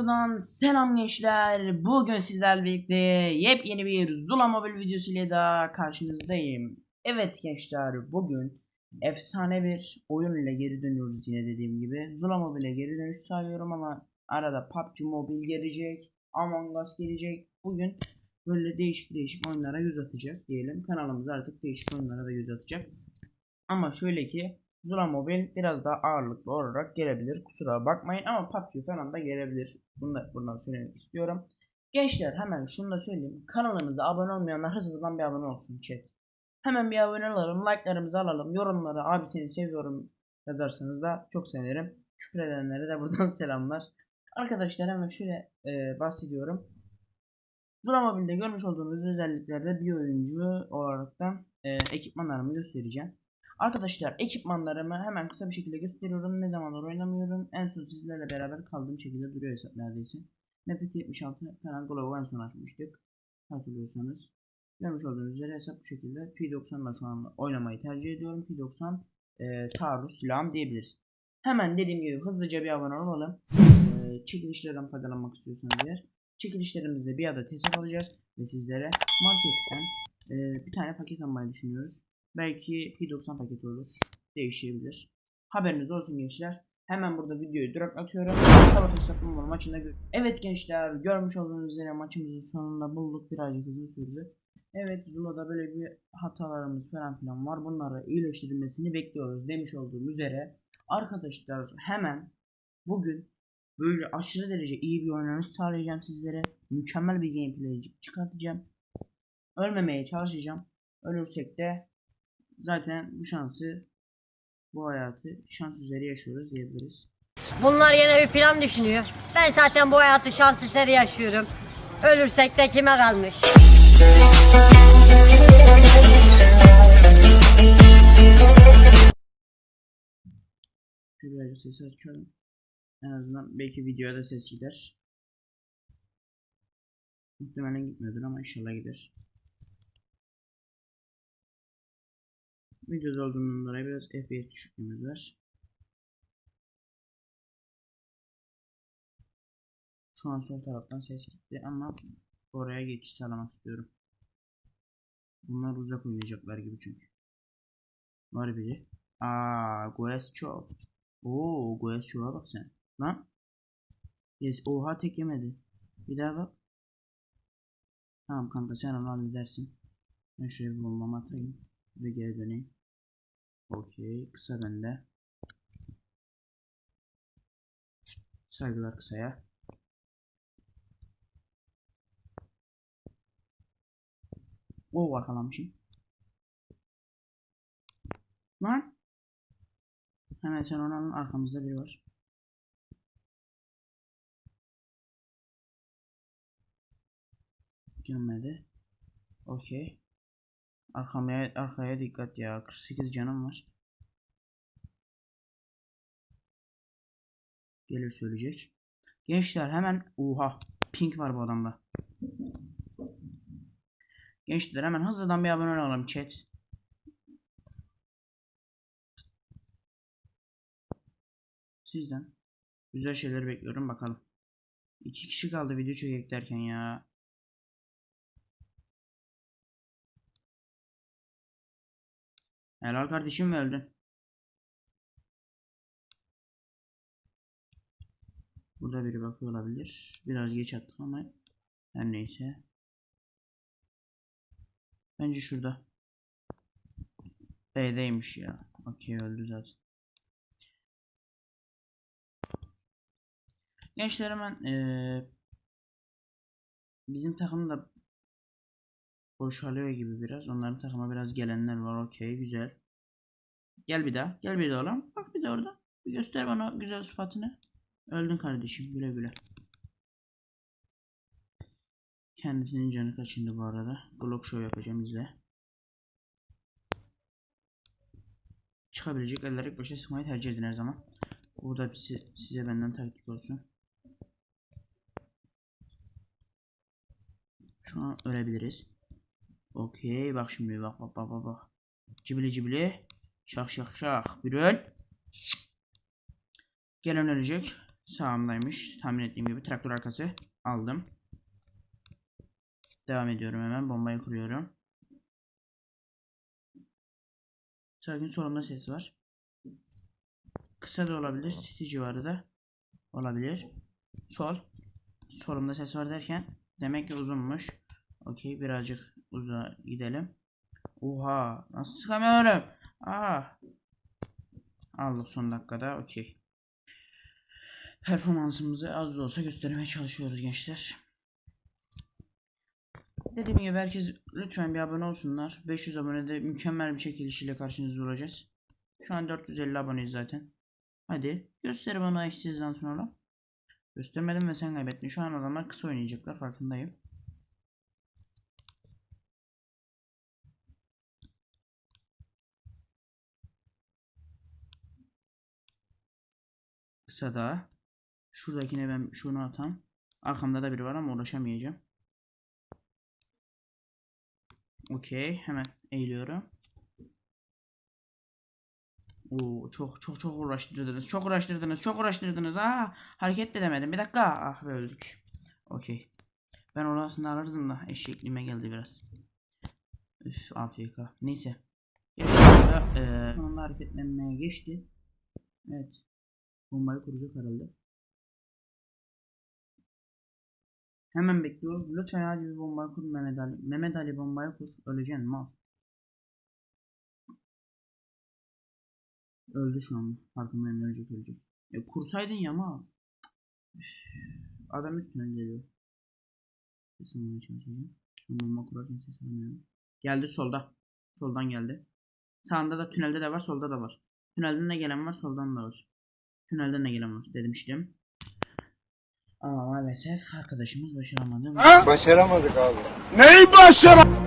Videodan selam gençler. Bugün sizlerle birlikte yepyeni bir Zula Mobile videosuyla da karşınızdayım. Evet gençler bugün efsane bir oyun ile geri dönüyoruz yine dediğim gibi. Zula Mobile'e geri dönüş sağlıyorum ama arada PUBG Mobile gelecek, Among Us gelecek. Bugün böyle değişik değişik oyunlara göz atacağız diyelim. Kanalımız artık değişik oyunlara da göz atacak. Ama şöyle ki Zula Mobile biraz daha ağırlıklı olarak gelebilir. Kusura bakmayın ama PUBG falan da gelebilir. Bunu da buradan söylemek istiyorum. Gençler hemen şunu da söyleyeyim. Kanalımıza abone olmayanlar hızlıdan bir abone olsun chat. Hemen bir abone olalım. Like'larımızı alalım. Yorumlara abi seni seviyorum yazarsanız da çok sevinirim. Küfür edenlere de buradan selamlar. Arkadaşlar hemen şöyle e, bahsediyorum. Zula Mobile'de görmüş olduğunuz özelliklerde bir oyuncu olaraktan e, ekipmanlarımı göstereceğim. Arkadaşlar ekipmanlarımı hemen kısa bir şekilde gösteriyorum. Ne zamanlar oynamıyorum. En son sizlerle beraber kaldığım şekilde duruyor hesap neredeyse. Mapit 76 falan Global en son açmıştık. Hatırlıyorsanız. Görmüş olduğunuz üzere hesap bu şekilde. P90 ile şu an oynamayı tercih ediyorum. P90 e, taarruz silahım diyebiliriz. Hemen dediğim gibi hızlıca bir abone olalım. E, çekilişlerden faydalanmak istiyorsanız eğer. Çekilişlerimizde bir adet hesap alacağız. Ve sizlere marketten e, bir tane paket almayı düşünüyoruz. Belki P90 paketi olur. Değişebilir. Haberiniz olsun gençler. Hemen burada videoyu duraklatıyorum. Sabah hesaplama maçında gör- Evet gençler görmüş olduğunuz üzere maçımızın sonunda bulduk. Birazcık uzun sürdü. Evet Zula'da böyle bir hatalarımız falan filan var. Bunları iyileştirilmesini bekliyoruz demiş olduğum üzere. Arkadaşlar hemen bugün böyle aşırı derece iyi bir oynanış sağlayacağım sizlere. Mükemmel bir gameplay çıkartacağım. Ölmemeye çalışacağım. Ölürsek de zaten bu şansı bu hayatı şans üzeri yaşıyoruz diyebiliriz. Bunlar yine bir plan düşünüyor. Ben zaten bu hayatı şans eseri yaşıyorum. Ölürsek de kime kalmış? Şöyle sesi açıyorum. En azından belki videoya da ses gider. Muhtemelen gitmiyordur ama inşallah gider. Videoda olduğundan dolayı biraz FPS düşüklüğümüz var. Şu an sol taraftan ses gitti ama oraya geçiş sağlamak istiyorum. Bunlar uzak oynayacaklar gibi çünkü. Var biri. Aa, Goes çok. Oo, Goes çoğa bak sen. Lan. Yes, oha tek yemedi. Bir daha bak. Tamam kanka sen onu halledersin. Ben şöyle bir bombamı atayım. Ve geri döneyim. Okey. Kısa bende. Saygılar kısaya. Oo arkalamışım. Lan. Hemen sen onun arkamızda biri var. Girmedi. Okey. Arkamaya, arkaya dikkat ya. 48 canım var. Gelir söyleyecek. Gençler hemen oha pink var bu adamda. Gençler hemen hızlıdan bir abone olalım chat. Sizden güzel şeyler bekliyorum bakalım. İki kişi kaldı video çekecek derken ya. Helal kardeşim öldün. Burada biri bakıyor olabilir. Biraz geç attık ama her neyse. Bence şurada. B'deymiş ya. Okey öldü zaten. Gençler hemen eee, bizim takım da boşalıyor gibi biraz. Onların takıma biraz gelenler var. Okey güzel. Gel bir daha. Gel bir daha oğlum. Bak bir de orada. Bir göster bana güzel sıfatını. Öldün kardeşim. Güle güle. Kendisinin canı kaçındı bu arada. Glock show yapacağım izle. Çıkabilecek eller ilk başta sıkmayı tercih edin her zaman. Bu da size, benden taktik olsun. Şu an ölebiliriz. Okey bak şimdi bak bak bak bak. Cibili cibili. Şak şak şak. Bir öl. Gelen ölecek. Sağımdaymış. Tahmin ettiğim gibi traktör arkası aldım. Devam ediyorum hemen. Bombayı kuruyorum. Sakin solumda ses var. Kısa da olabilir. City civarı da olabilir. Sol. Solumda ses var derken demek ki uzunmuş. Okey birazcık uzağa gidelim. Oha nasıl sıkamıyorum? Aa. Aldık son dakikada. Okey. Performansımızı az da olsa göstermeye çalışıyoruz gençler. Dediğim gibi herkes lütfen bir abone olsunlar. 500 abonede mükemmel bir çekilişiyle karşınızda olacağız. Şu an 450 aboneyiz zaten. Hadi göster bana eşsizden sonra. Göstermedim ve sen kaybettin. Şu an adamlar kısa oynayacaklar farkındayım. Kısa daha. Şuradakine ben şunu atam. Arkamda da biri var ama ulaşamayacağım. Okey. Hemen eğiliyorum. Oo, çok çok çok uğraştırdınız. Çok uğraştırdınız. Çok uğraştırdınız. Aa, hareket de edemedim. Bir dakika. Ah be öldük. Okey. Ben orasını arardım da eşekliğime geldi biraz. Üf, AFK. Neyse. Sonunda, sonunda hareketlenmeye geçti. Evet. Bombayı kuracak herhalde. Hemen bekliyoruz. Lütfen hadi bir bombayı kur Mehmet Ali. Mehmet Ali bombayı kur. Öleceksin mal. Öldü şu an. Farkındayım ölecek ölecek. E, kursaydın ya mal. Adam üstüne geliyor. Kesin olmaya çalışacağım. Şu bomba kurarken ses almıyorum. Geldi solda. Soldan geldi. Sağında da tünelde de var solda da var. Tünelden de gelen var soldan da var. Tünelden de gelen var demiştim. Ama maalesef arkadaşımız başaramadı. Başaramadık abi. Neyi başaramadık?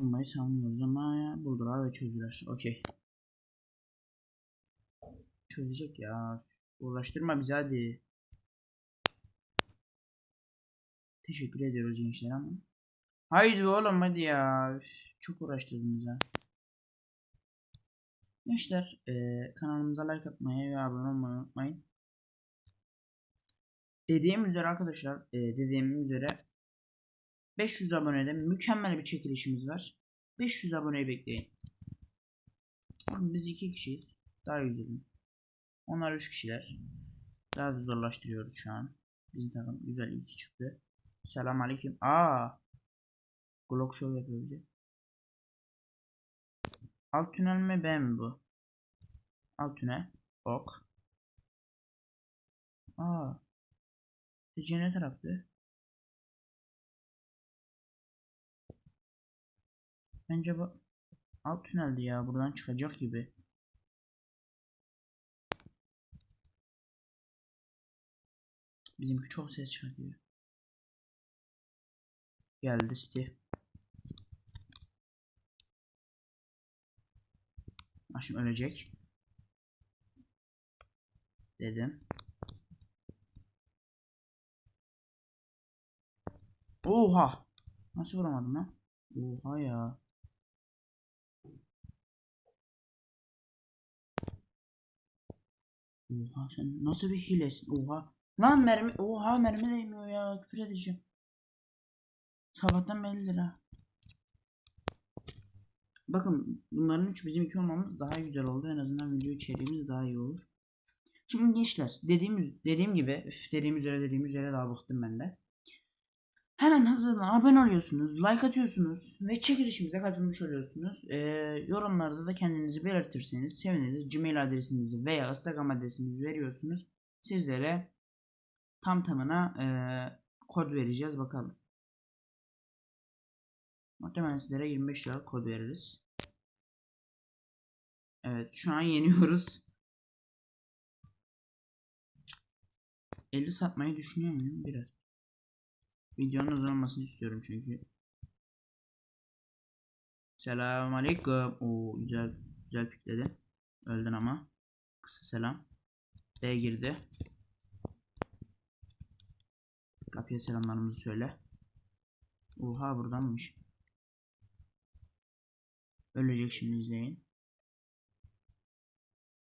Bombayı sanmıyoruz ama buldular ve çözdüler. Okey. Çözecek ya. Uğraştırma bizi hadi. Teşekkür ediyoruz gençler ama. Haydi oğlum hadi ya. Çok uğraştırdınız ha. Gençler eee, kanalımıza like atmayı ve abone olmayı unutmayın. Dediğim üzere arkadaşlar eee, dediğim üzere 500 abonede mükemmel bir çekilişimiz var. 500 aboneyi bekleyin. Oğlum biz iki kişiyiz. Daha güzel. Onlar üç kişiler. Daha da zorlaştırıyoruz şu an. Bizim takım güzel iki çıktı. Selam aleyküm. Aa. Glock show yapıyor bize. Alt tünel mi ben mi bu? Alt tünel. Ok. Aa. Sizce ne taraftı? Bence bu alt tüneldi ya. Buradan çıkacak gibi. Bizimki çok ses çıkartıyor. Geldi Steve. Başım ölecek. Dedim. Oha! Nasıl vuramadım lan? Oha ya. Oha sen nasıl bir hilesin? Oha. Lan mermi oha mermi değmiyor ya. Küfür edeceğim. Sabahtan bellidir ha. Bakın bunların üç bizim iki olmamız daha güzel oldu. En azından video içeriğimiz daha iyi olur. Şimdi gençler dediğimiz dediğim gibi üf, dediğim üzere dediğim üzere daha bıktım ben de. Hemen hızlıdan abone oluyorsunuz, like atıyorsunuz ve çekilişimize katılmış oluyorsunuz. Ee, yorumlarda da kendinizi belirtirseniz seviniriz. Gmail adresinizi veya Instagram adresinizi veriyorsunuz. Sizlere tam tamına ee, kod vereceğiz bakalım. Muhtemelen sizlere 25 lira kod veririz. Evet şu an yeniyoruz. 50 satmayı düşünüyor muyum? Biraz. Videonun uzun olmasını istiyorum çünkü. Selam aleyküm. Oo güzel güzel pikledi. Öldün ama. Kısa selam. B girdi. Kapıya selamlarımızı söyle. Oha buradanmış. Ölecek şimdi izleyin.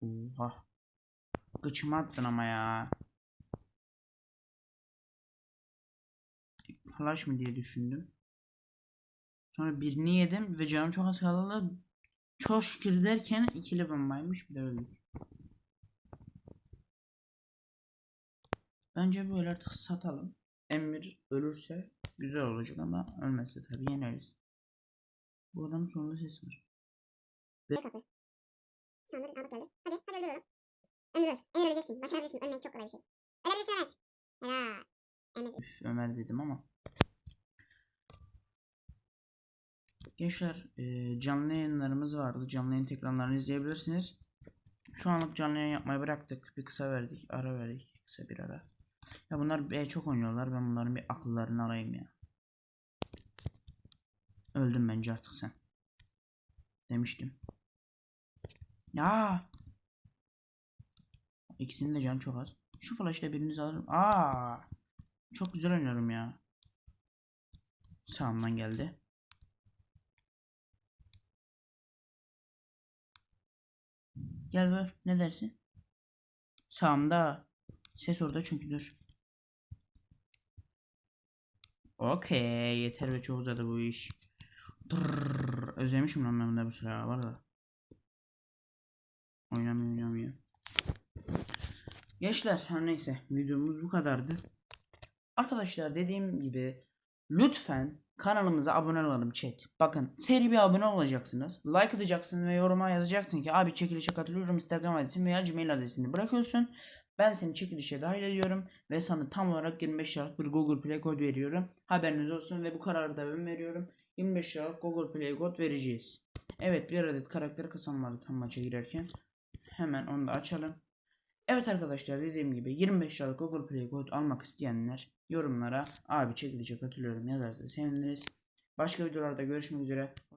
Oha. Gıçımı attın ama ya. Flash mı diye düşündüm. Sonra birini yedim ve canım çok az kaldı. Çok şükür derken ikili bombaymış bir de öldük. Bence böyle artık satalım. Emir ölürse güzel olacak ama ölmezse tabii yeneriz. Bu adamın sonunda ses var. Ve kapı. Sandır Ahmet geldi. Hadi hadi öldürüyorum. Emir öl. Emir öleceksin. Başarabilirsin. Ölmek çok kolay bir şey. Ölebilirsin Ömer. Helal. Ömer dedim ama. Gençler e, canlı yayınlarımız vardı. Canlı yayın tekrarlarını izleyebilirsiniz. Şu anlık canlı yayın yapmayı bıraktık. Bir kısa verdik. Ara verdik. Kısa bir ara. Ya bunlar e, çok oynuyorlar. Ben bunların bir akıllarını arayayım ya. Öldüm bence artık sen. Demiştim. Ya. İkisinin de canı çok az. Şu flash'ta birinizi alırım. Aa. Çok güzel oynuyorum ya. Sağımdan geldi. Gel ver. Ne dersin? Sağımda. Ses orada çünkü dur. Okey. Yeter ve çok uzadı bu iş. Dırrrr. Özlemişim lan ben de bu sıra var da. Oynamıyor oynamıyor. Gençler her neyse videomuz bu kadardı. Arkadaşlar dediğim gibi lütfen kanalımıza abone olalım chat. Bakın seri bir abone olacaksınız. Like atacaksın ve yoruma yazacaksın ki abi çekilişe katılıyorum Instagram adresini veya Gmail adresini bırakıyorsun. Ben seni çekilişe dahil ediyorum ve sana tam olarak 25 liralık bir Google Play kod veriyorum. Haberiniz olsun ve bu kararı da ben veriyorum. 25 liralık Google Play kod vereceğiz. Evet bir adet karakter kasam vardı tam maça girerken. Hemen onu da açalım. Evet arkadaşlar dediğim gibi 25 liralık Google Play kod almak isteyenler yorumlara abi çekilişe katılıyorum yazarsa seviniriz. Başka videolarda görüşmek üzere.